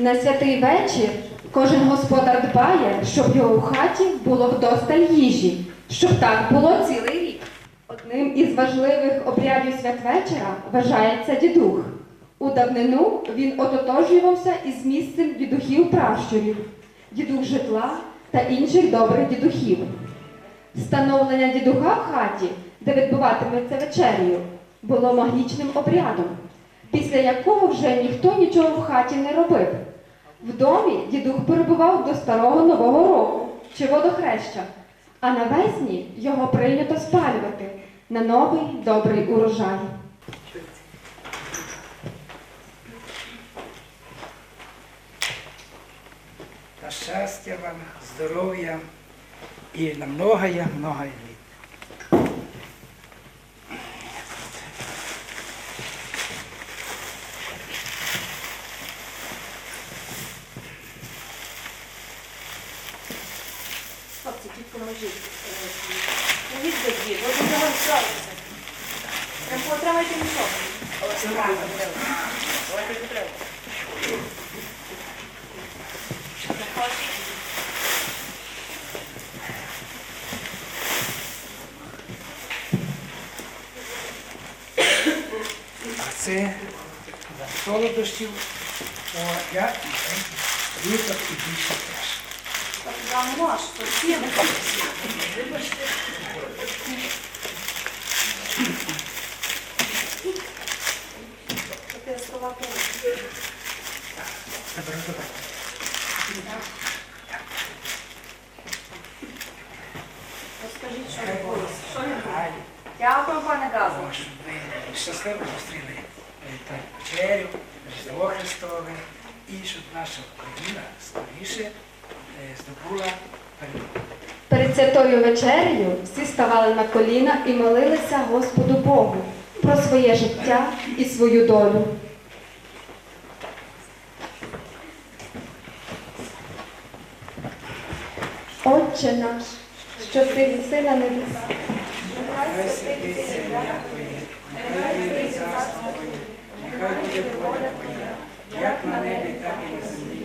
На святий вечір кожен господар дбає, щоб його у хаті було вдосталь їжі, щоб так було цілий рік. Одним із важливих обрядів святвечора вважається дідух. У давнину він ототожнювався із місцем дідухів пращурів, дідух житла та інших добрих дідухів. Встановлення дідуха в хаті, де відбуватиметься вечерю, було магічним обрядом, після якого вже ніхто нічого в хаті не робив. В домі дідух перебував до старого нового року чи водохреща, а навесні його прийнято спалювати на новий добрий урожай. Та щастя вам, здоров'я і на многое, многое Хлопці, тільки поможіть. Movіть за двір, бо тут його справиться. Не потримайте. А це за солодощів, о, я літок і більше теж. Так, я маш, то всі не. Розкажіть, що. Що відбулося? Дякую, пане Газу. Щасливо зустріли е, вечерю, Різдво Христове, і щоб наша Україна скоріше е, здобула перемогу. Перед святою вечерею всі ставали на коліна і молилися Господу Богу про своє життя і свою долю. Отче наш, що ти єси на небесах, Нехай святиться ім'я Твоє, нехай прийде царство Твоє, нехай буде воля Твоя, як на небі, так і на землі.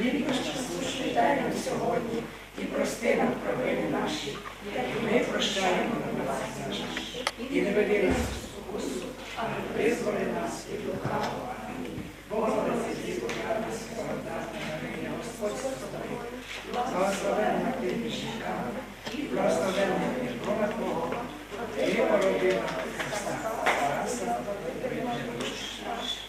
Наш насущний нам сьогодні, і прости нам провини наші, як і ми прощаємо винуватцям нашим. І не веди нас у спокусу, а визволи нас від лукавого. Діво, радна святодатна Марія, Господь з благословенна ти між жінками, і благословенна Бога Твого, ти породила Христа, Спаса, Вибір душ наш.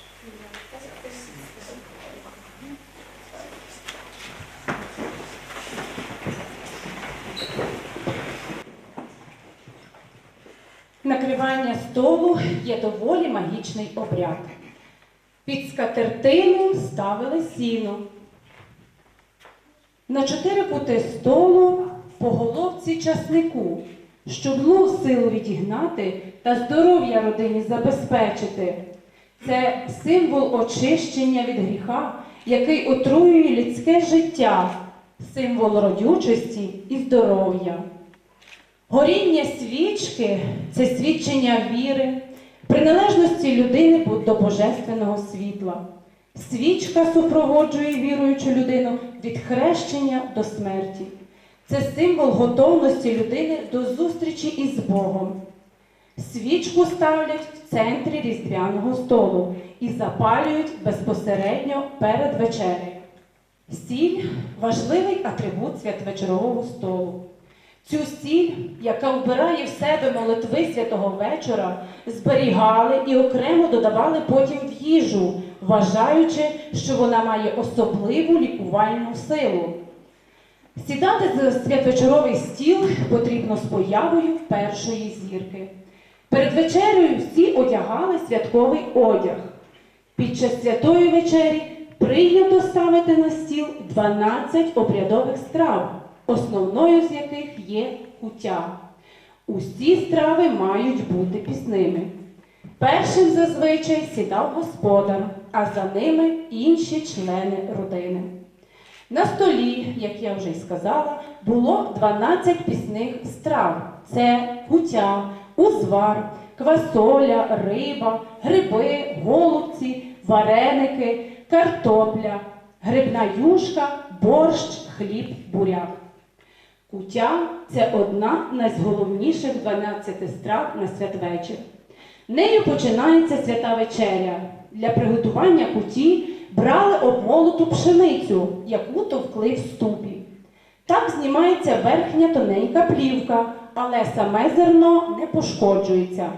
Накривання столу є доволі магічний обряд. Під скатертину ставили сіно. На чотири кути столу по головці часнику, щоб луг силу відігнати та здоров'я родині забезпечити. Це символ очищення від гріха, який отруює людське життя, символ родючості і здоров'я. Горіння свічки це свідчення віри, приналежності людини до божественного світла. Свічка супроводжує віруючу людину від хрещення до смерті. Це символ готовності людини до зустрічі із Богом. Свічку ставлять в центрі різдвяного столу і запалюють безпосередньо перед вечерею. Сіль важливий атрибут святвечорового столу. Цю сіль, яка вбирає в себе молитви святого вечора, зберігали і окремо додавали потім в їжу, вважаючи, що вона має особливу лікувальну силу. Сідати за святвечоровий стіл потрібно з появою першої зірки. Перед вечерею всі одягали святковий одяг. Під час святої вечері прийнято ставити на стіл 12 обрядових страв, основною з яких є куття. Усі страви мають бути пісними. Першим зазвичай сідав господар, а за ними інші члени родини. На столі, як я вже й сказала, було 12 пісних страв: це кутя, узвар, квасоля, риба, гриби, голубці, вареники, картопля, грибна юшка, борщ, хліб, буряк. Кутя це одна з найголовніших 12 страв на святвечір. Нею починається свята вечеря. Для приготування куті брали обмолоту пшеницю, яку товкли в ступі. Так знімається верхня тоненька плівка, але саме зерно не пошкоджується.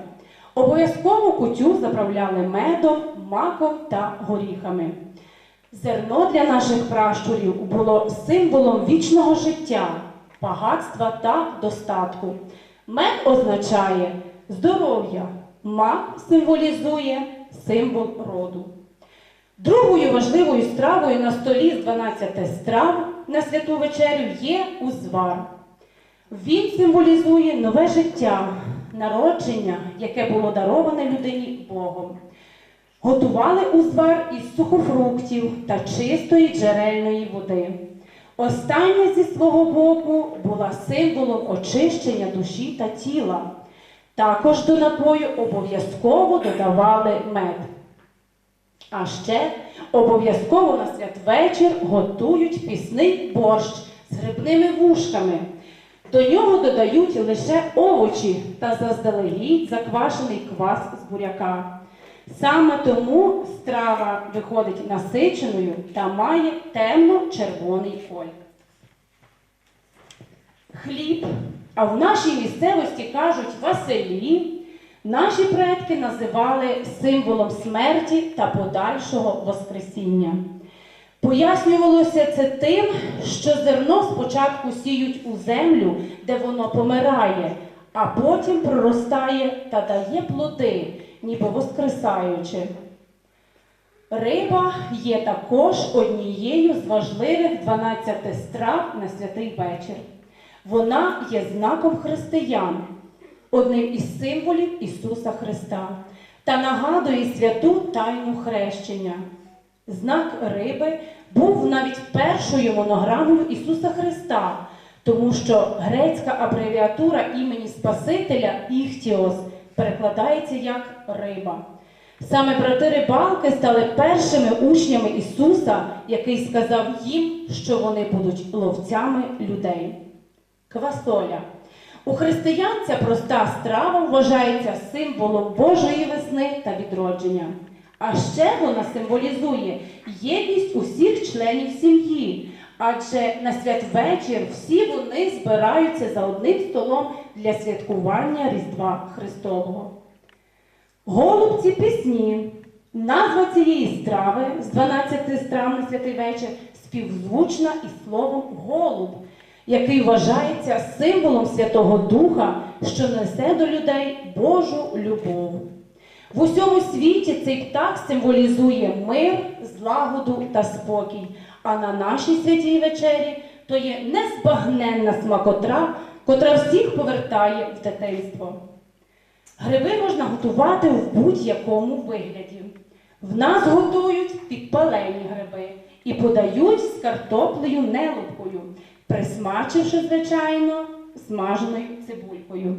Обов'язково кутю заправляли медом, маком та горіхами. Зерно для наших пращурів було символом вічного життя, багатства та достатку. Мед означає здоров'я, мак символізує символ роду. Другою важливою стравою на столі з 12 страв на святу вечерю є узвар. Він символізує нове життя, народження, яке було дароване людині Богом. Готували узвар із сухофруктів та чистої джерельної води. Остання зі свого боку була символом очищення душі та тіла. Також до напою обов'язково додавали мед. А ще обов'язково на святвечір готують пісний борщ з грибними вушками. До нього додають лише овочі та заздалегідь заквашений квас з буряка. Саме тому страва виходить насиченою та має темно-червоний колір. Хліб, а в нашій місцевості кажуть Василі, наші предки називали символом смерті та подальшого Воскресіння. Пояснювалося це тим, що зерно спочатку сіють у землю, де воно помирає, а потім проростає та дає плоди, ніби воскресаючи. Риба є також однією з важливих 12 страв на святий вечір. Вона є знаком християн, одним із символів Ісуса Христа та нагадує святу тайну хрещення. Знак риби був навіть першою монограмою Ісуса Христа, тому що грецька абревіатура імені Спасителя Іхтіос перекладається як риба. Саме брати рибалки стали першими учнями Ісуса, який сказав їм, що вони будуть ловцями людей. Квасоля. У християн ця проста страва вважається символом Божої весни та відродження. А ще вона символізує єдність усіх членів сім'ї, адже на святвечір всі вони збираються за одним столом для святкування Різдва Христового. Голубці пісні. Назва цієї страви з 12 страв на святий вечір співзвучна із словом голуб, який вважається символом Святого Духа, що несе до людей Божу любов. В усьому світі цей птах символізує мир, злагоду та спокій. А на нашій святій вечері то є незбагненна смакотра, котра всіх повертає в дитинство. Гриби можна готувати в будь-якому вигляді. В нас готують підпалені гриби і подають з картоплею нелубкою, присмачивши, звичайно, смаженою цибулькою.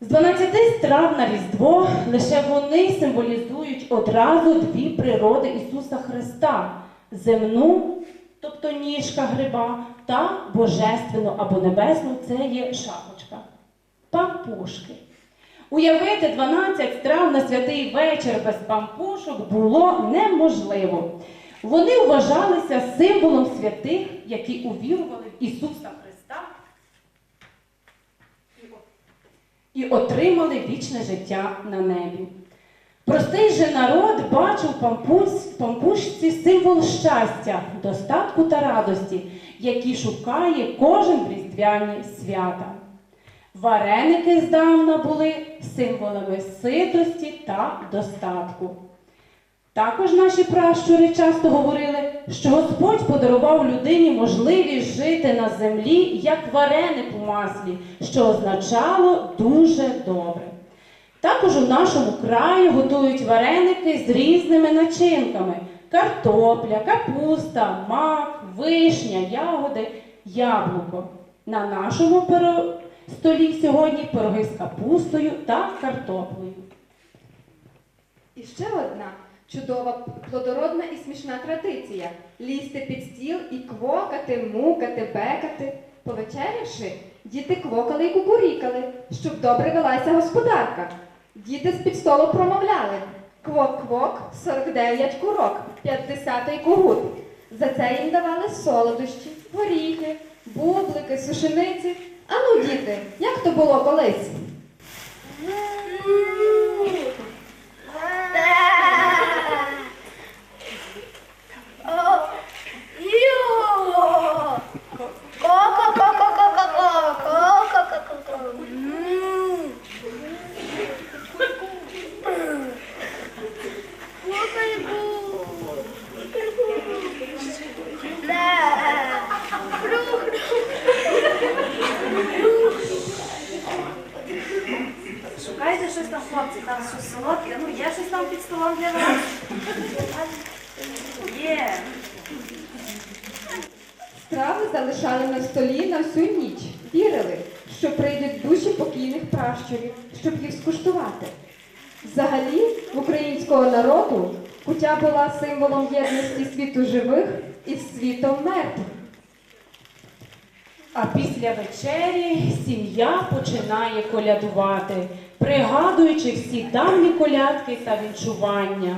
З 12 страв на Різдво лише вони символізують одразу дві природи Ісуса Христа земну, тобто ніжка гриба, та божественну або небесну це є шапочка. Пампушки. Уявити 12 страв на святий вечір без пампушок було неможливо. Вони вважалися символом святих, які увірували в Ісуса Христа і отримали вічне життя на небі. Простий же народ бачив в пампушці символ щастя, достатку та радості, які шукає кожен різдвяні свята. Вареники здавна були символами ситості та достатку. Також наші пращури часто говорили, що Господь подарував людині можливість жити на землі як вареник у маслі, що означало дуже добре. Також у нашому краї готують вареники з різними начинками: картопля, капуста, мак, вишня, ягоди, яблуко. На нашому столі сьогодні пироги з капустою та картоплею. І ще одна Чудова, плодородна і смішна традиція лізти під стіл і квокати, мукати, бекати. Повечерявши, діти квокали і кукурікали, щоб добре велася господарка. Діти з під столу промовляли Квок-квок, 49 курок, 50-й кугут. За це їм давали солодощі, горіхи, бублики, сушениці. Ану, діти, як то було колись щось там, хлопці, там щось солодке. Ну, є щось там під столом для вас? Є. Страви залишали на столі на всю ніч. Вірили, що прийдуть душі покійних пращурів, щоб їх скуштувати. Взагалі, в українського народу кутя була символом єдності світу живих із світом мертвих. А після вечері сім'я починає колядувати, пригадуючи всі давні колядки та вінчування.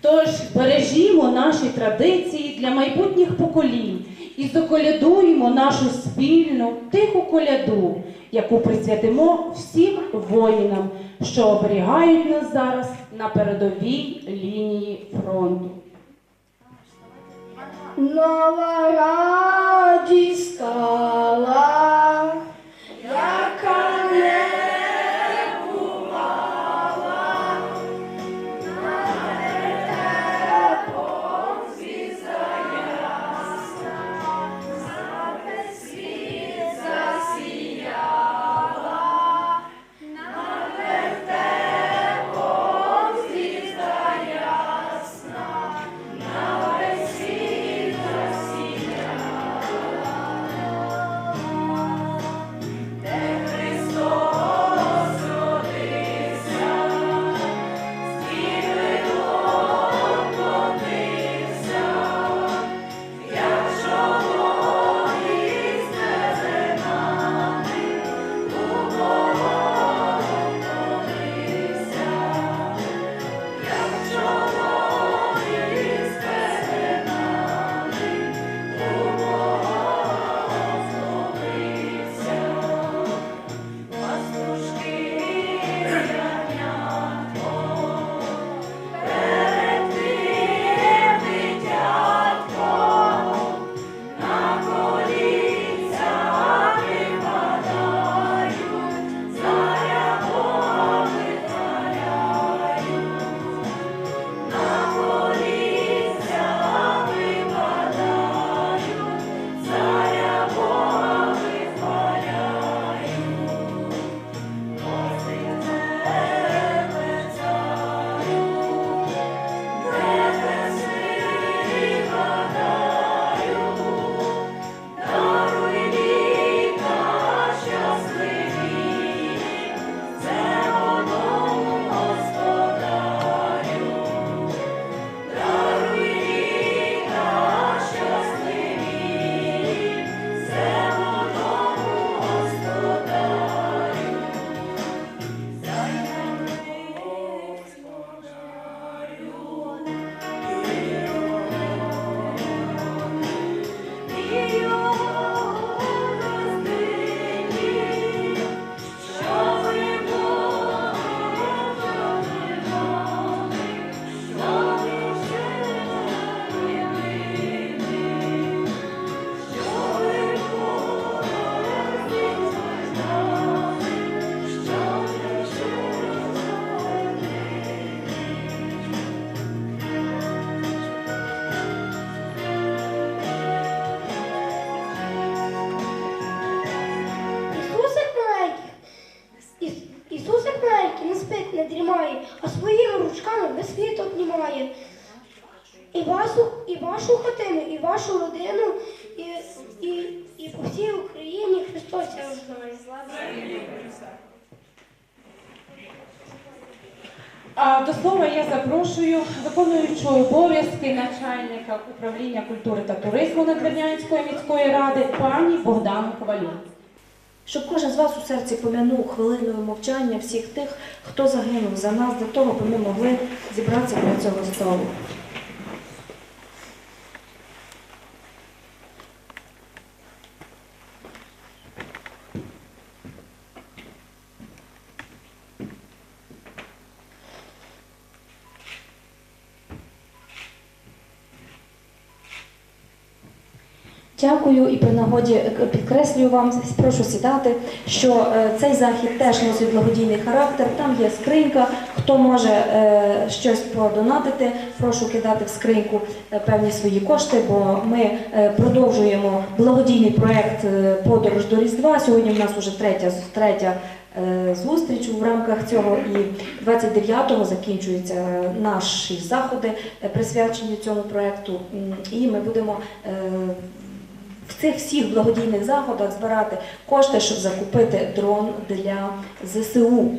Тож бережімо наші традиції для майбутніх поколінь і заколядуємо нашу спільну тиху коляду, яку присвятимо всім воїнам, що оберігають нас зараз на передовій лінії фронту. Нова радість стала, а своїми ручками весь світ обнімає. І вашу, і вашу хатину, і вашу родину, і, і, і по всій Україні Христос я знає. До слова я запрошую виконуючого обов'язки начальника управління культури та туризму Надвірнянської міської ради пані Богдану Ковалю. Щоб кожен з вас у серці пом'янув хвилиною мовчання всіх тих, хто загинув за нас, для того, аби ми могли зібратися біля цього столу. Дякую і при нагоді е, підкреслюю вам, прошу сідати, що е, цей захід теж носить благодійний характер. Там є скринька. Хто може е, щось подонатити, прошу кидати в скриньку певні свої кошти, бо ми продовжуємо благодійний проект Подорож до Різдва. Сьогодні в нас вже третя третя. Зустріч в рамках цього і 29-го закінчуються наші заходи присвячені цьому проекту. І ми будемо цих всіх благодійних заходах збирати кошти, щоб закупити дрон для ЗСУ.